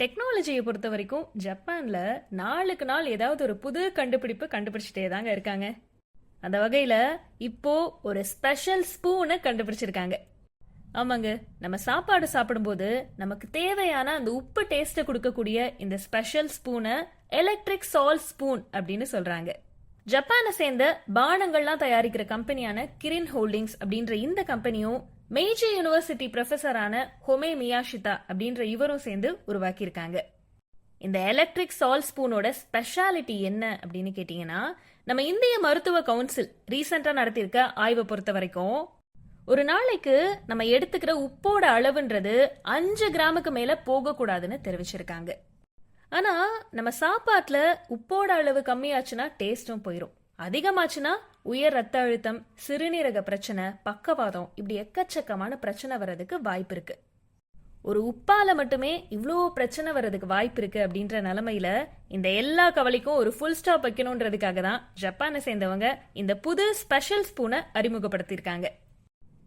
டெக்னாலஜியை பொறுத்த வரைக்கும் ஜப்பானில் நாளுக்கு நாள் ஏதாவது ஒரு புது கண்டுபிடிப்பு கண்டுபிடிச்சிட்டே தாங்க இருக்காங்க. அந்த வகையில் இப்போ ஒரு ஸ்பெஷல் ஸ்பூனை கண்டுபிடிச்சிருக்காங்க. ஆமாங்க நம்ம சாப்பாடு சாப்பிடும்போது நமக்கு தேவையான அந்த உப்பு டேஸ்ட்டை கொடுக்கக்கூடிய இந்த ஸ்பெஷல் ஸ்பூனை எலக்ட்ரிக் சால் ஸ்பூன் அப்படின்னு சொல்றாங்க. ஜப்பானை சேர்ந்த பானங்கள்லாம் தயாரிக்கிற கம்பெனியான கிரின் ஹோல்டிங்ஸ் அப்படின்ற இந்த கம்பெனியும் மெய்ஜி யூனிவர்சிட்டி ப்ரொஃபஸரான ஹொமே மியாஷிதா அப்படின்ற இவரும் சேர்ந்து உருவாக்கியிருக்காங்க. இந்த எலக்ட்ரிக் சால் ஸ்பூனோட ஸ்பெஷாலிட்டி என்ன அப்படின்னு கேட்டிங்கன்னா நம்ம இந்திய மருத்துவ கவுன்சில் ரீசெண்டாக நடத்தியிருக்க ஆய்வை பொறுத்த வரைக்கும் ஒரு நாளைக்கு நம்ம எடுத்துக்கிற உப்போட அளவுன்றது அஞ்சு கிராமுக்கு மேல போகக்கூடாதுன்னு தெரிவிச்சிருக்காங்க. ஆனா நம்ம சாப்பாட்டுல உப்போட அளவு கம்மியாச்சுன்னா டேஸ்டும் போயிடும் அதிகமாச்சுன்னா உயர் ரத்த அழுத்தம் சிறுநீரக பிரச்சனை பக்கவாதம் இப்படி எக்கச்சக்கமான பிரச்சனை வர்றதுக்கு வாய்ப்பு இருக்கு. ஒரு உப்பால மட்டுமே இவ்வளோ பிரச்சனை வர்றதுக்கு வாய்ப்பு இருக்கு அப்படின்ற நிலமையில இந்த எல்லா கவலைக்கும் ஒரு ஃபுல் ஸ்டாப் வைக்கணுன்றதுக்காக தான் ஜப்பானை சேர்ந்தவங்க இந்த புது ஸ்பெஷல் ஸ்பூனை அறிமுகப்படுத்தியிருக்காங்க.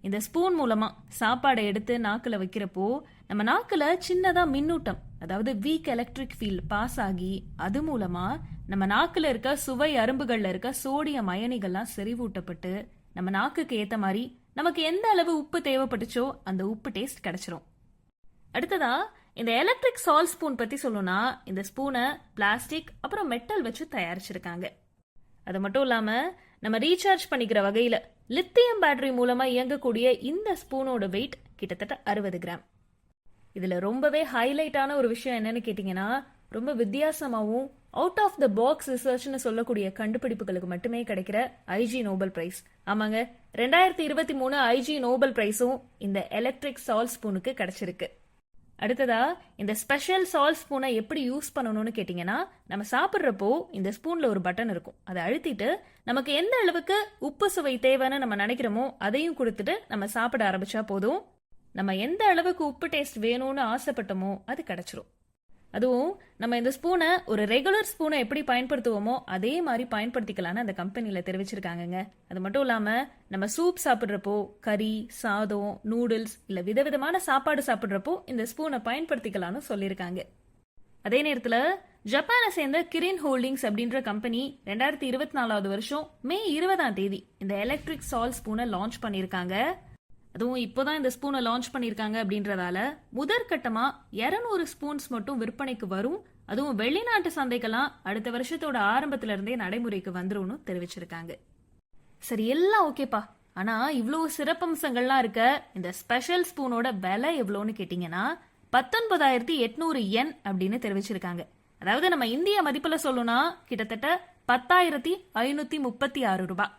இந்த ஸ்பூன் மூலமா சாப்பாடை எடுத்து நாக்குல வைக்கிறப்போ நம்ம நாக்குல சின்னதா மின்னூட்டம் அதாவது வீக் எலக்ட்ரிக் ஃபீல்ட் பாஸ் ஆகி அது மூலமா நம்ம நாக்குல இருக்க சுவை அரும்புகள்ல இருக்க சோடியம் அயனிகள்லாம் செறிவூட்டப்பட்டு நம்ம நாக்குக்கு ஏத்த மாதிரி நமக்கு எந்த அளவு உப்பு தேவைப்பட்டுச்சோ அந்த உப்பு டேஸ்ட் கிடைச்சிரும். அடுத்ததா இந்த எலக்ட்ரிக் சால் ஸ்பூன் பத்தி சொல்லணும்னா இந்த ஸ்பூனை பிளாஸ்டிக் அப்புறம் மெட்டல் வச்சு தயாரிச்சிருக்காங்க. அது மட்டும் இல்லாம நம்ம ரீசார்ஜ் பண்ணிக்கிற வகையில் லித்தியம் பேட்டரி மூலமா இயங்கக்கூடிய இந்த ஸ்பூனோட வெயிட் கிட்டத்தட்ட அறுபது கிராம். இதுல ரொம்பவே ஹைலைட்டான ஒரு விஷயம் என்னன்னு கேட்டிங்கன்னா ரொம்ப வித்தியாசமாகவும் அவுட் ஆஃப் த பாக்ஸ் ரிசர்ச்னு சொல்லக்கூடிய கண்டுபிடிப்புகளுக்கு மட்டுமே கிடைக்கிற ஐஜி நோபல் பிரைஸ் ஆமாங்க ரெண்டாயிரத்தி இருபத்தி மூணு ஐஜி நோபல் பிரைஸும் இந்த எலக்ட்ரிக் சால் ஸ்பூனுக்கு கிடைச்சிருக்கு. அடுத்ததா இந்த ஸ்பெஷல் சால் ஸ்பூனை எப்படி யூஸ் பண்ணணும்னு கேட்டிங்கன்னா நம்ம சாப்பிட்றப்போ இந்த ஸ்பூனில் ஒரு பட்டன் இருக்கும். அதை அழுத்திட்டு நமக்கு எந்த அளவுக்கு உப்பு சுவை தேவைன்னு நம்ம நினைக்கிறோமோ அதையும் கொடுத்துட்டு நம்ம சாப்பிட ஆரம்பிச்சா போதும். நம்ம எந்த அளவுக்கு உப்பு டேஸ்ட் வேணும்னு ஆசைப்பட்டோமோ அது கிடைச்சிரும். அதுவும் நம்ம இந்த ஸ்பூனை ஒரு ரெகுலர் ஸ்பூனை எப்படி பயன்படுத்துவோமோ அதே மாதிரி பயன்படுத்திக்கலாம்னு அந்த கம்பெனியில் தெரிவிச்சிருக்காங்கங்க. அது மட்டும் இல்லாமல் நம்ம சூப் சாப்பிட்றப்போ கறி சாதம் நூடுல்ஸ் இல்லை விதவிதமான சாப்பாடு சாப்பிட்றப்போ இந்த ஸ்பூனை பயன்படுத்திக்கலாம்னு சொல்லியிருக்காங்க. அதே நேரத்தில் ஜப்பானை சேர்ந்த கிரின் ஹோல்டிங்ஸ் அப்படின்ற கம்பெனி ரெண்டாயிரத்தி இருபத்தி நாலாவது வருஷம் மே இருபதாம் தேதி இந்த எலக்ட்ரிக் சால் ஸ்பூனை லான்ச் பண்ணியிருக்காங்க. அதுவும் இப்போதான் இந்த ஸ்பூனை லான்ச் பண்ணியிருக்காங்க அப்படின்றதால முதற்கட்டமா இரநூறு ஸ்பூன்ஸ் மட்டும் விற்பனைக்கு வரும். அதுவும் வெளிநாட்டு சந்தைக்கெல்லாம் அடுத்த வருஷத்தோட ஆரம்பத்துல இருந்தே நடைமுறைக்கு வந்துரும்னு தெரிவிச்சிருக்காங்க. சரி எல்லாம் ஓகேப்பா. ஆனா இவ்வளோ சிறப்பம்சங்கள்லாம் இருக்க இந்த ஸ்பெஷல் ஸ்பூனோட விலை எவ்வளோன்னு கேட்டிங்கன்னா பத்தொன்பதாயிரத்தி எட்நூறு என் அப்படின்னு தெரிவிச்சிருக்காங்க. அதாவது நம்ம இந்திய மதிப்புல சொல்லணும்னா கிட்டத்தட்ட பத்தாயிரத்தி ஐநூத்தி முப்பத்தி ஆறு ரூபாய்.